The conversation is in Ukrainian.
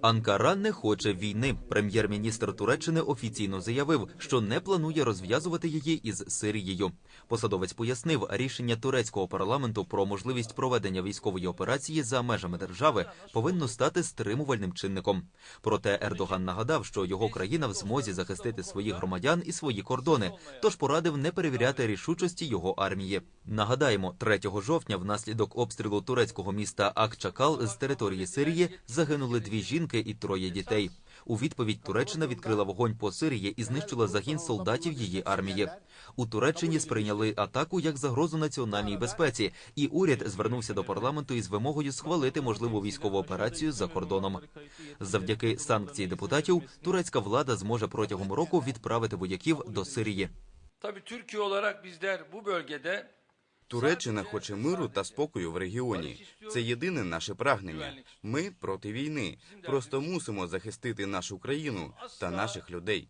Анкара не хоче війни. Прем'єр-міністр Туреччини офіційно заявив, що не планує розв'язувати її із Сирією. Посадовець пояснив, рішення турецького парламенту про можливість проведення військової операції за межами держави повинно стати стримувальним чинником. Проте Ердоган нагадав, що його країна в змозі захистити своїх громадян і свої кордони, тож порадив не перевіряти рішучості його армії. Нагадаємо, 3 жовтня внаслідок обстрілу турецького міста Акчакал з території Сирії загинули дві жінки і троє дітей. У відповідь Туреччина відкрила вогонь по Сирії і знищила загін солдатів її армії. У Туреччині сприйняли атаку як загрозу національній безпеці, і уряд звернувся до парламенту із вимогою схвалити можливу військову операцію за кордоном. Завдяки санкції депутатів турецька влада зможе протягом року відправити вояків до Сирії. Tabii Türkiye olarak bizler bu bölgede Туреччина хоче миру та спокою в регіоні. Це єдине наше прагнення. Ми проти війни. Просто мусимо захистити нашу країну та наших людей.